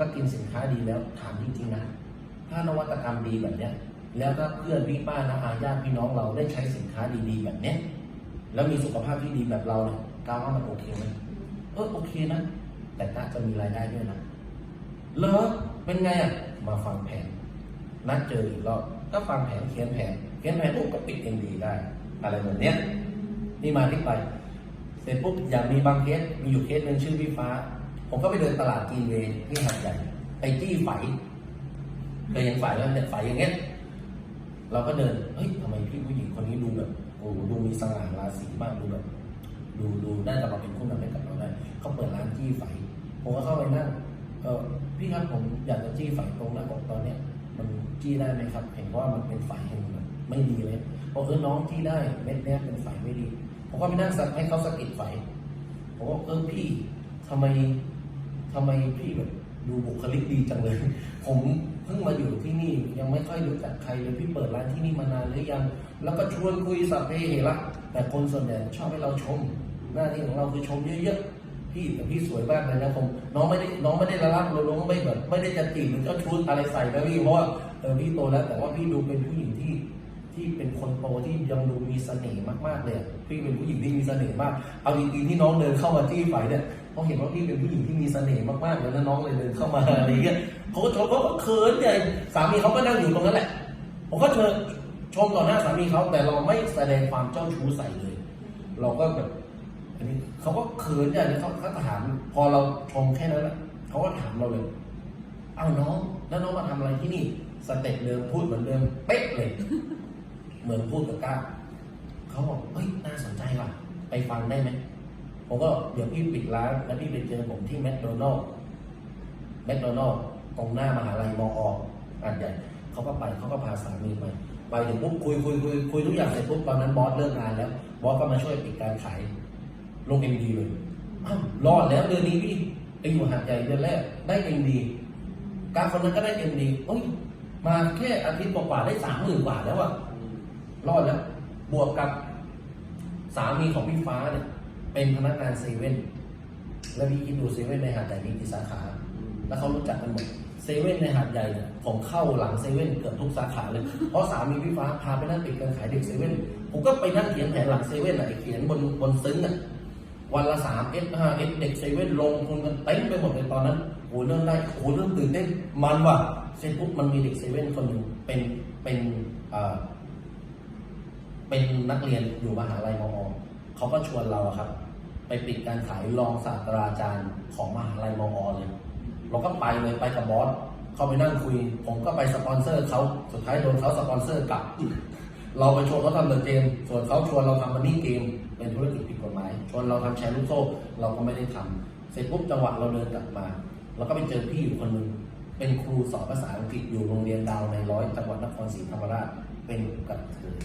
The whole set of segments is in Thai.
ก็กินสินค้าดีแล้วถามจริงๆนะ ถ้านวัตกรรมดีแบบเนี้ย แล้วถ้าเพื่อนพี่ป้านะอาญาติพี่น้องเราได้ใช้สินค้าดีๆแบบเนี้ย แล้วมีสุขภาพที่ดีแบบเราเนี่ยก้าว่ามันโอเคไหมเออโอเคนะ แต่น่าจะมีรายได้ด้วยนะเหรอเป็นไงอะ มาฟังแผน นัดเจออีกรอบก็ฟังแผนเขียนแผนเขียนแผนปุ๊บก็ปิดเอ็นดีได้ อะไรแบบเนี้ยนี่มาที่ไป เสร็จปุ๊บอย่างมีบางเคสมีอยู่เคสหนึ่งชื่อพี่ฟ้า ผมก็ไปเดินตลาดกีนเวย์ที่หาดใหญ่ไปจี้ไฝเคยเห็นไฝแล้วเนี่ยไฝอย่างเงี้ยเราก็เดินเฮ้ยทำไมพี่ผู้หญิงคนนี้ดูแบบโอ้โหดูมีสง่าราศีมากดูแบบดูดูน่าจะมาเป็นคู่นำให้กับเราได้เขาเปิดร้านจี้ไฝผมก็เข้าไปนั่งเออพี่ครับผมอยากจะจี้ไฝตรงหน้าอกตอนเนี้ยมันจี้ได้ไหมครับ เห็นว่ามันเป็นไฝเห็นมันไม่ดีเลยบอกเออน้องจี้ได้เม็ดเนี้ยเป็นไฝไม่ดีผมก็ไปนั่งสักให้เขาสะกิดไฝผมก็เออพี่ทำไม ทำไมพี่แบบดูบุคลิกดีจังเลย ผมเพิ่งมาอยู่ที่นี่ยังไม่ค่อยรู้จักใครเลยพี่เปิดร้านที่นี่มานานหรือยัง แล้วก็ชวนคุยสัพเพเหระแต่คนส่วนใหญ่ชอบให้เราชม หน้าที่ของเราคือชมเยอะๆพี่แต่พี่สวยมากเลยนะผมน้องไม่ได้น้องไม่ได้ละลาบเราน้องไม่แบบ ไม่ได้จะจีบหรือก็ชุดอะไรใส่นะพี่เพราะว่าเออพี่โตแล้วแต่ว่าพี่ดูเป็นผู้หญิงที่ ที่เป็นคนโตที่ยังดูมีเสน่ห์มากๆเลยพี่เป็นผู้หญิงที่มีเสน่ห์มาก เอาจริงๆที่น้องเดินเข้ามาจี้ไฟเนี่ยเขาเห็นว่าพี่เป็นผู้หญิงที่มีเสน่ห์มากๆเลยแล้วน้องเลยเดินเข้ามาอะไรเงี้ยเขาก็ชมเขาก็เขินใหญ่สามีเขาก็นั่งอยู่ตรงนั้นแหละผมก็เชิญชมต่อหน้าสามีเขาแต่เราไม่แสดงความเจ้าชู้ใส่เลย เราก็แบบอันนี้เขาก็เขินใหญ่เลยเขาเขาถามพอเราชมแค่นั้นแหละเขาก็ถามเราเลยเอาน้องแล้วน้องมาทำอะไรที่นี่สเต็ปเดิมพูดเหมือนเดิมเป๊ะเลย เหมือนพูดกับก้าวเขาบอกเฮ้ยน่าสนใจว่ะ ไปฟังได้ไหมผมก็เดี๋ยวพี่ปิดร้านแล้วพี่ไปเจอผมที่แมคโดนัลล์แมคโดนัลล์ตรงหน้ามหาลัยมออันใหญ่เขาก็ไปเขาก็พาสามีไปไปถึงปุ๊บคุยคุยคุยคุยทุกอย่างเสร็จปุ๊บตอนนั้นบอสเลิกงานแล้ว บอสก็มาช่วยปิดการขายลงเอ็มดีเลยรอดแล้วเดือนนี้พี่ไปอยู่หาดใหญ่เดือนแรกได้เอ็มดีการคนนั้นก็ได้เอ็มดีโอ้ยมาแค่อาทิตย์กว่าได้สามหมื่นกว่าแล้วอะ รอดแล้ว บวกกับสามีของพี่ฟ้าเนี่ยเป็นพนักงานเซเว่นแล้วพี่คิดดูเซเว่นในหาดใหญ่มีกี่สาขา แล้วเขารู้จักกันหมดเซเว่นในหาดใหญ่เนี่ยผมเข้าหลังเซเว่นเกือบทุกสาขาเลย เพราะสามีพี่ฟ้าพาไปนั่งปิดการขายเด็กเซเว่นผมก็ไปนั่งเขียนแผนหลังเซเว่นอะไอเขียนบนบนซึ้งอะวันละสามเอสห้าเอสเด็กเซเว่นลงทุนกันเต็มไปหมดเลยตอนนั้นโอ้โหเริ่มได้โอ้โหเริ่มตื่นเต้นมันว่ะเสร็จปุ๊บมันมีเด็กเซเว่นคนหนึ่งเป็นเป็นอ่า เป็นนักเรียนอยู่มหาลัยมอ เขาก็ชวนเราครับ ไปปิดการขายรองศาสตราจารย์ของมหาลัยมอเลย เราก็ไปเลยไปกับบอสเข้าไปนั่งคุย ผมก็ไปสปอนเซอร์เขาสุดท้ายโดนเขาสปอนเซอร์กลับ เราไปชวนเขาทำเดอะเกมส่วนเขาชวนเราทำมันนี่เกม เป็นธุรกิจผิดกฎหมาย ชวนเราทำแชร์ลูกโซ่เราก็ไม่ได้ทำเสร็จปุ๊บจังหวะเราเดินกลับมาเราก็ไปเจอพี่อยู่คนหนึ่งเป็นครูสอนภาษาอังกฤษอยู่โรงเรียนดาวในร้อยจังหวัดนครศรีธรรมราชเป็นกระเทย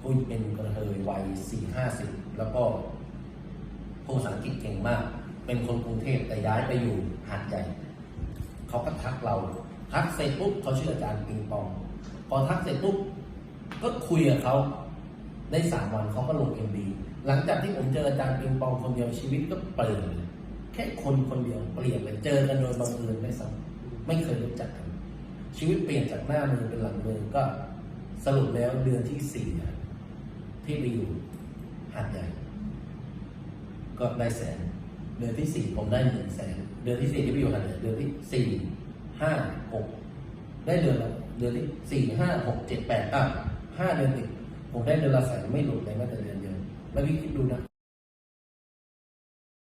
ผู้เป็นกระเทยวัยสี่ห้าสิบแล้วก็พูดภาษาอังกฤษเก่งมาก เป็นคนกรุงเทพแต่ย้ายไปอยู่หาดใหญ่เขาก็ทักเรา ทักเสร็จปุ๊บเขาชื่ออาจารย์ปิงปอง พอทักเสร็จปุ๊บก็คุยกับเขาได้สามวันเขาก็ลงเอ็มดีหลังจากที่ผมเจออาจารย์ปิงปองคนเดียวชีวิตก็เปลี่ยนแค่คนคนเดียวเปลี่ยนเลยเจอกันโดยบังเอิญไม่ซ้ำไม่เคยรู้จักกันชีวิตเปลี่ยนจากหน้ามือเป็นหลังมือก็สรุปแล้วเดือนที่สี่อะ ที่ไปอยู่หัดใหญ่ก็ได้แสน เดือนที่สี่ผมได้หนึ่งแสน เดือนที่สี่ที่ไปอยู่หัดใหญ่เดือนที่สี่ห้าหกได้เดือนละเดือนที่สี่ห้าหกเจ็ดแปดอะห้าเดือนติดผมได้เดือนละแสนไม่หลุดเลยแม้แต่เดือนเดียวแล้วพี่คิดดูนะ